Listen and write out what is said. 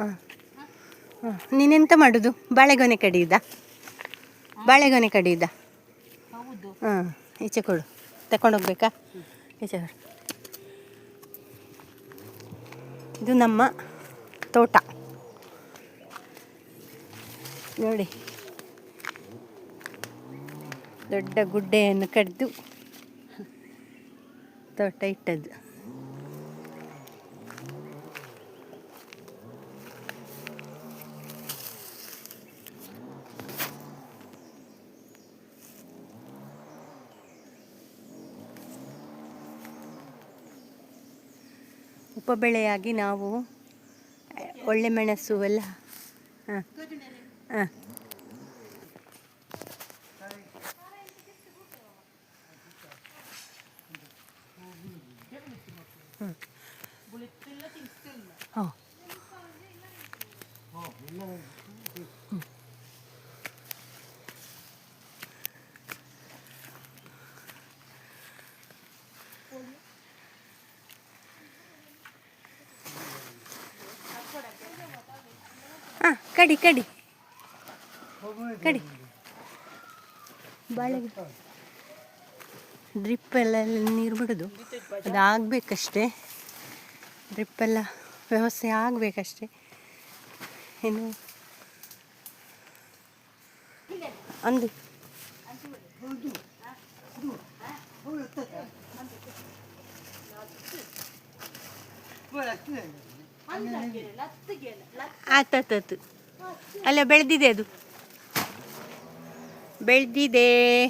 ಹಾಂ ಹಾಂ. ನೀನೆಂತ ಮಾಡೋದು? ಬಾಳೆಗೊನೆ ಕಡಿಯುದ? ಬಾಳೆಗೊನೆ ಕಡಿಯುದ? ಹಾಂ ಈಚೆ ಕೊಡು. ತಗೊಂಡೋಗ್ಬೇಕಾ ಈಚೆ ಕೊಡು. ಇದು ನಮ್ಮ ತೋಟ. ನೋಡಿ. ದೊಡ್ಡ ಗುಡ್ಡೆಯನ್ನು ಕಡಿದು ತೋಟ ಇಟ್ಟದ್ದು. ಉಪಬೆಳೆಯಾಗಿ ನಾವು ಒಳ್ಳೆ ಮೆಣಸು ಎಲ್ಲ ಹಾಂ ಹಾಂ ಹ್ಞೂ ಹಾಂ, ಕಡಿ ಕಡಿ. ಕಡಿ. ಬಾಳೆ ಡ್ರಿಪ್ ಎಲ್ಲ ನೀರು ಬಿಡೋದು. ಅದು ಆಗಬೇಕಷ್ಟೇ ಡ್ರಿಪ್ ಎಲ್ಲ ವ್ಯವಸ್ಥೆ ಆಗಬೇಕಷ್ಟೇ. ಏನು ಅಂದು. ಆತಾತು ಅಲ್ಲ ಬೆಳೆದಿದೆ ಅದು. ಬೆಳೆದಿದೆ.